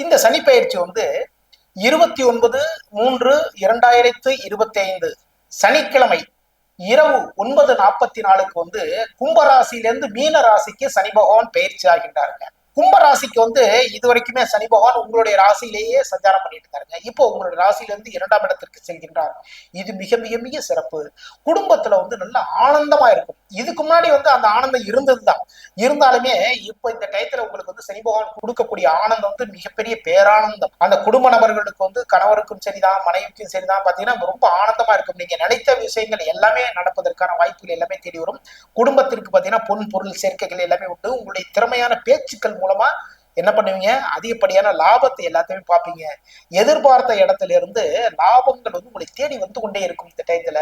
இந்த சனி பயிற்சி வந்து இருபத்தி ஒன்பது மூன்று இரண்டாயிரத்து இருபத்தி ஐந்து சனிக்கிழமை இரவு ஒன்பது நாற்பத்தி நாலுக்கு வந்து கும்பராசியிலிருந்து மீன ராசிக்கு சனி பகவான் பயிற்சி ஆகின்றாருங்க. கும்பராசிக்கு வந்து இது வரைக்குமே சனி பகவான் உங்களுடைய ராசியிலேயே சஞ்சாரம் பண்ணிட்டு இருக்காருங்க. இப்போ உங்களுடைய ராசியிலிருந்து இரண்டாம் இடத்திற்கு செல்கின்றார். இது மிக மிக மிக சிறப்பு. குடும்பத்துல வந்து நல்ல ஆனந்தமா இருக்கும். இதுக்கு முன்னாடி வந்து அந்த ஆனந்தம் இருந்ததுதான். இருந்தாலுமே இப்போ இந்த டயத்துல உங்களுக்கு வந்து சனி பகவான் கொடுக்கக்கூடிய ஆனந்தம் வந்து மிகப்பெரிய பேரானந்தம். அந்த குடும்ப நபர்களுக்கு வந்து கணவருக்கும் சரிதான் மனைவிக்கும் சரிதான். பாத்தீங்கன்னா ரொம்ப ஆனந்தமா இருக்கும். நீங்க நினைத்த விஷயங்கள் எல்லாமே நடப்பதற்கான வாய்ப்புகள் எல்லாமே தேடி வரும். குடும்பத்திற்கு பாத்தீங்கன்னா பொன் பொருள் சேர்க்கைகள் எல்லாமே உண்டு. உங்களுடைய திறமையான பேச்சுக்கள் மூலமா என்ன பண்ணுவீங்க? அதிகப்படியான லாபத்தை எல்லாத்தையுமே பார்ப்பீங்க. எதிர்பார்த்த இடத்துல இருந்து லாபங்கள் வந்து உங்களை தேடி வந்து கொண்டே இருக்கும் இந்த டைத்துல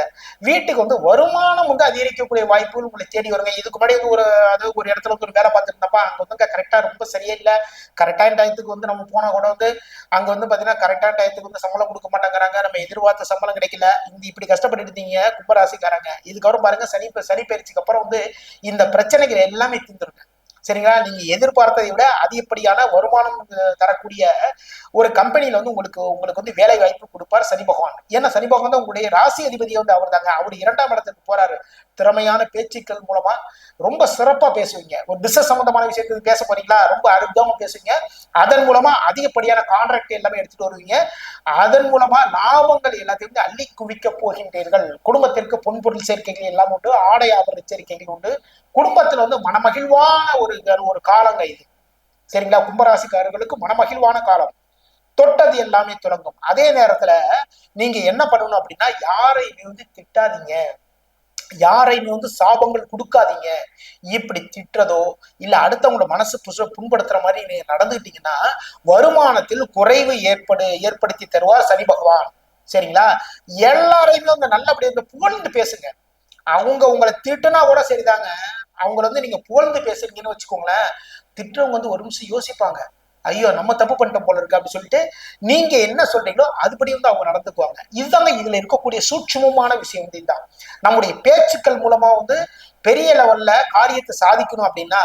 வீட்டுக்கு வந்து வருமானம் வந்து அதிகரிக்கக்கூடிய வாய்ப்புகள் உங்களை தேடி வருங்க. இதுக்கு முன்னாடி வந்து ஒரு அது ஒரு இடத்துல வந்து ஒரு வேலை பார்த்துருந்தப்பா அங்க வந்து கரெக்டா ரொம்ப சரியே இல்லை. கரெக்டான டயத்துக்கு வந்து நம்ம போனா கூட வந்து அங்க வந்து பாத்தீங்கன்னா கரெக்டான டயத்துக்கு வந்து சம்பளம் கொடுக்க மாட்டேங்கிறாங்க. நம்ம எதிர்பார்த்த சம்பளம் கிடைக்கல. இந்த இப்படி கஷ்டப்பட்டு இருந்தீங்க கும்பராசிக்காரங்க. இதுக்கப்புறம் பாருங்க சனி சனி பயிற்சிக்கு அப்புறம் வந்து இந்த பிரச்சனைகள் எல்லாமே தீர்ந்துருங்க. சரிங்களா? நீங்க எதிர்பார்த்ததை விட அதிகப்படியான வருமானம் தரக்கூடிய ஒரு கம்பெனியில வந்து உங்களுக்கு உங்களுக்கு வந்து வேலை வாய்ப்பு கொடுப்பார் சனி பகவான். ஏன்னா சனி பகவான் தான் உங்களுடைய ராசி அதிபதியை வந்து அவர் தாங்க. அவர் இரண்டாம் இடத்துக்கு போறாரு. திறமையான பேச்சுக்கள் மூலமா ரொம்ப சிறப்பா பேசுவீங்க. ஒரு பிசினஸ் சம்பந்தமான விஷயத்துக்கு பேச போறீங்களா? ரொம்ப அற்புதமா பேசுவீங்க. அதன் மூலமா அதிகப்படியான கான்ட்ராக்ட் எல்லாமே எடுத்துட்டு வருவீங்க. அதன் மூலமா லாபங்கள் எல்லாத்தையும் வந்து அள்ளி குவிக்க போகின்றீர்கள். குடும்பத்திற்கு பொன்பொருள் சேர்க்கைகள் எல்லாம் உண்டு. ஆடை ஆபரண சேர்க்கைகள் உண்டு. குடும்பத்துல வந்து மனமகிழ்வான ஒரு ஒரு காலங்க இது. சரிங்களா? கும்பராசிக்காரர்களுக்கு மனமகிழ்வான காலம். தொட்டது எல்லாமே தொடங்கும். அதே நேரத்துல நீங்க என்ன பண்ணணும் அப்படின்னா யாரையுமே வந்து திட்டாதீங்க. யாரையுமே வந்து சாபங்கள் கொடுக்காதீங்க. இப்படி திட்டுறதோ இல்லை அடுத்தவங்களோட மனசு புச புண்படுத்துற மாதிரி நீங்க நடந்துக்கிட்டீங்கன்னா வருமானத்தில் குறைவு ஏற்படு ஏற்படுத்தி தருவார் சனி பகவான். சரிங்களா? எல்லாரையுமே வந்து நல்லபடி வந்து புகழ்ந்து பேசுங்க. அவங்க உங்களை திட்டுனா கூட சரிதாங்க. அவங்கள வந்து நீங்க புகழ்ந்து பேசுறீங்கன்னு வச்சுக்கோங்களேன் திட்டுறவங்க வந்து ஒரு நிமிஷம் யோசிப்பாங்க. ஐயோ நம்ம தப்பு பண்ணிட்டோம் போல இருக்கு அப்படின்னு சொல்லிட்டு நீங்க என்ன சொல்றீங்களோ அதுபடி வந்து அவங்க நடந்துக்குவாங்க. இதுதாங்க இதுல இருக்கக்கூடிய சூட்சுமமான விஷயம் வந்து இதுதான் நம்முடைய பேச்சுக்கள் மூலமா வந்து பெரிய லெவல்ல காரியத்தை சாதிக்கணும் அப்படின்னா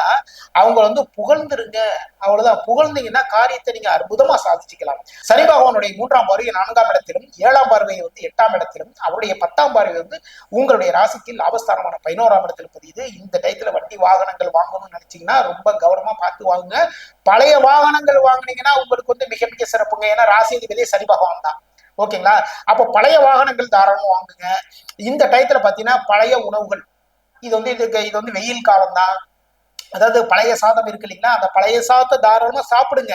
அவங்க வந்து புகழ்ந்துருங்க. அவ்வளவுதான். புகழ்ந்தீங்கன்னா காரியத்தை நீங்க அற்புதமா சாதிச்சுக்கலாம். சனி பகவானுடைய மூன்றாம் பார்வை நான்காம் இடத்திலும் ஏழாம் பார்வையை வந்து எட்டாம் இடத்திலும் அவருடைய பத்தாம் பார்வை வந்து உங்களுடைய ராசிக்கு லாபஸ்தானமான பதினோராம் இடத்துல பதியுது. இந்த டயத்துல வண்டி வாகனங்கள் வாங்கணும்னு நினைச்சீங்கன்னா ரொம்ப கவனமா பார்த்து வாங்குங்க. பழைய வாகனங்கள் வாங்கினீங்கன்னா உங்களுக்கு வந்து மிக மிக சிறப்புங்க. ஏன்னா ராசி அதிபதியே சனி பகவான் தான். ஓகேங்களா? அப்போ பழைய வாகனங்கள் தாராளமாக வாங்குங்க. இந்த டயத்துல பார்த்தீங்கன்னா பழைய உணவுகள் இது வந்து இதுக்கு இது வந்து வெயில் காலம் தான் அதாவது பழைய சாதம் இருக்கு இல்லைங்களா? அந்த பழைய சாதத்தை தாராளமா சாப்பிடுங்க.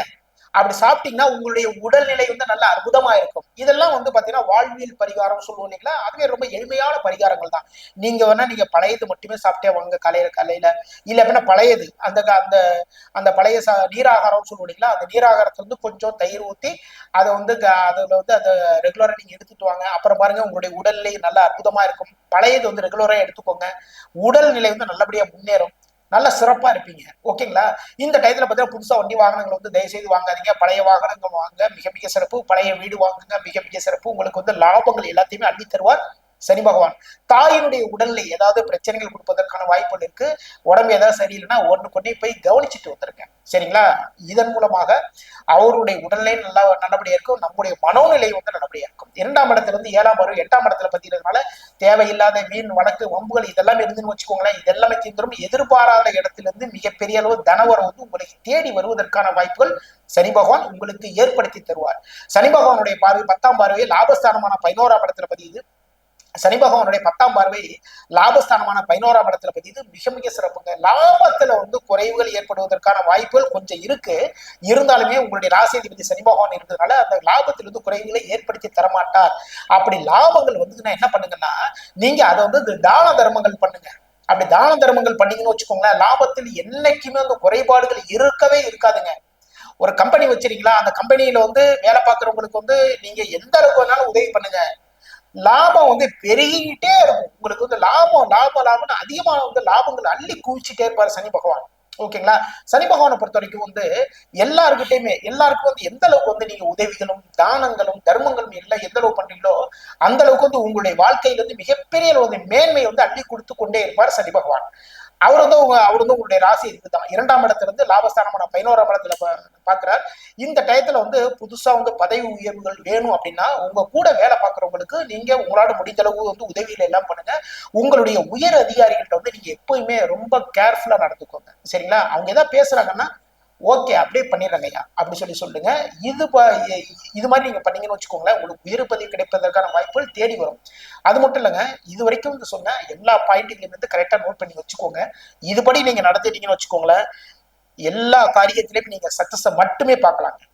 அப்படி சாப்பிட்டீங்கன்னா உங்களுடைய உடல்நிலை வந்து நல்ல அற்புதமா இருக்கும். இதெல்லாம் வந்து பாத்தீங்கன்னா வாழ்வியல் பரிகாரம் சொல்லுவோம் இல்லைங்களா? அதுவே ரொம்ப எளிமையான பரிகாரங்கள் தான். நீங்க வேணா நீங்க பழையது மட்டுமே சாப்பிட்டே வாங்க. கலையில கலையில இல்ல அப்படின்னா பழையது. அந்த க- அந்த அந்த பழைய சா நீராகாரம் சொல்லுவோம் இல்லைங்களா? அந்த நீராகாரத்துல வந்து கொஞ்சம் தயிர் ஊத்தி அதை வந்து க- அதுல வந்து அதை ரெகுலரா நீங்க எடுத்துட்டு வாங்க. அப்புறம் பாருங்க உங்களுடைய உடல்நிலை நல்ல அற்புதமா இருக்கும். பழையது வந்து ரெகுலரா எடுத்துக்கோங்க. உடல்நிலை வந்து நல்லபடியா முன்னேறும். நல்ல சிறப்பா இருப்பீங்க. ஓகேங்களா? இந்த டயத்துல பார்த்தீங்கன்னா புதுசா வண்டி வாகனங்கள் வந்து தயவு செய்து வாங்காதீங்க. பழைய வாகனங்கள் வாங்க. மிக மிக சிறப்பு. பழைய வீடு வாங்குங்க. மிக மிக சிறப்பு. உங்களுக்கு வந்து லாபங்கள் எல்லாத்தையுமே அள்ளி தருவார். சனி பகவான். தாயினுடைய உடல்ல ஏதாவது பிரச்சனைகள் கொடுப்பதற்கான வாய்ப்புகள் இருக்கு. உடம்பு ஏதாவது சரியில்லைன்னா ஒன்று கொண்டே போய் கவனிச்சுட்டு வந்துருங்க சரிங்களா? இதன் மூலமாக அவருடைய உடல்நிலை நல்லா நல்லபடியா இருக்கும். நம்முடைய மனோநிலை வந்து நல்லபடியா இருக்கும். இரண்டாம் இடத்துல இருந்து ஏழாம் வரும் எட்டாம் இடத்துல பத்தினதுனால தேவையில்லாத வீண் வழக்கு வம்புகள் இதெல்லாம் இருந்துன்னு வச்சுக்கோங்களேன். இதெல்லாமே தீர்ந்துடும் எதிர்பாராத இடத்துல இருந்து மிகப்பெரிய அளவு தனவரம் வந்து உங்களை தேடி வருவதற்கான வாய்ப்புகள் சனி பகவான் உங்களுக்கு ஏற்படுத்தி தருவார். சனி பகவானுடைய பார்வை பத்தாம் பார்வையை லாபஸ்தானமான பதினோராம் இடத்துல பதியுது. சனி பகவானுடைய பத்தாம் பார்வை லாபஸ்தானமான பதினோராம் இடத்துல இது மிக மிக சிறப்புங்க. லாபத்துல வந்து குறைவுகள் ஏற்படுவதற்கான வாய்ப்புகள் கொஞ்சம் இருக்கு. இருந்தாலுமே உங்களுடைய ராசியாதிபதி சனி பகவான் இருக்கிறதுனால அந்த லாபத்தில் வந்து குறைவுகளை ஏற்படுத்தி தரமாட்டார். அப்படி லாபங்கள் வந்ததுன்னா என்ன பண்ணுங்கன்னா நீங்க அதை வந்து இந்த தான தர்மங்கள் பண்ணுங்க. அப்படி தான தர்மங்கள் பண்ணீங்கன்னு வச்சுக்கோங்களேன் லாபத்தில் என்னைக்குமே அந்த குறைபாடுகள் இருக்கவே இருக்காதுங்க. ஒரு கம்பெனி வச்சிருக்கீங்களா? அந்த கம்பெனியில வந்து வேலை பார்க்குறவங்களுக்கு வந்து நீங்க எந்த அளவுக்கு வேணாலும் உதவி பண்ணுங்க. லாபம் வந்து பெருகிக்கிட்டே இருக்கும். உங்களுக்கு வந்து லாபம் லாபம் லாபம்னு அதிகமான வந்து லாபங்கள் அள்ளி குவிச்சுட்டே இருப்பார் சனி பகவான். ஓகேங்களா சனி பகவானை பொறுத்த வரைக்கும் வந்து எல்லாருக்கிட்டையுமே எல்லாருக்கும் வந்து எந்த அளவுக்கு வந்து நீங்க உதவிகளும் தானங்களும் தர்மங்களும் எல்லாம் எந்த அளவு பண்றீங்களோ அந்த அளவுக்கு வந்து உங்களுடைய வாழ்க்கையில வந்து மிகப்பெரிய வந்து மேன்மையை வந்து அள்ளி கொடுத்து கொண்டே இருப்பார் சனி பகவான். அவர் வந்து உங்க அவர் வந்து உங்களுடைய ராசி இருக்குதான் இரண்டாம் இடத்துல இருந்து லாபஸ்தானமான பதினோராம் இடத்துல பாக்குறார் இந்த டயத்துல வந்து புதுசா வந்து பதவி உயர்வுகள் வேணும் அப்படின்னா உங்க கூட வேலை பார்க்குறவங்களுக்கு நீங்க உங்களோட முடிந்த அளவு வந்து உதவியில எல்லாம் பண்ணுங்க. உங்களுடைய உயர் அதிகாரிகள்கிட்ட வந்து நீங்க எப்பயுமே ரொம்ப கேர்ஃபுல்லா நடந்துக்கோங்க. சரிங்களா? அவங்க ஏதாவது பேசுறாங்கன்னா ஓகே அப்படியே பண்ணிடுறங்க ஐயா. அப்படி சொல்லி சொல்லுங்க. இது ப- இது மாதிரி நீங்க பண்ணீங்கன்னு வச்சுக்கோங்களேன் உங்களுக்கு உயிர் பதிவு கிடைப்பதற்கான வாய்ப்புகள் தேடி வரும். அது மட்டும் இல்லைங்க இது வரைக்கும் வந்து சொன்ன எல்லா பாயிண்ட்லையும் வந்து கரெக்டா நோட் பண்ணி வச்சுக்கோங்க. இதுபடி நீங்க நடத்திட்டீங்கன்னு வச்சுக்கோங்களேன் எல்லா காரியத்திலையும் நீங்க சக்சஸை மட்டுமே பார்க்கலாங்க.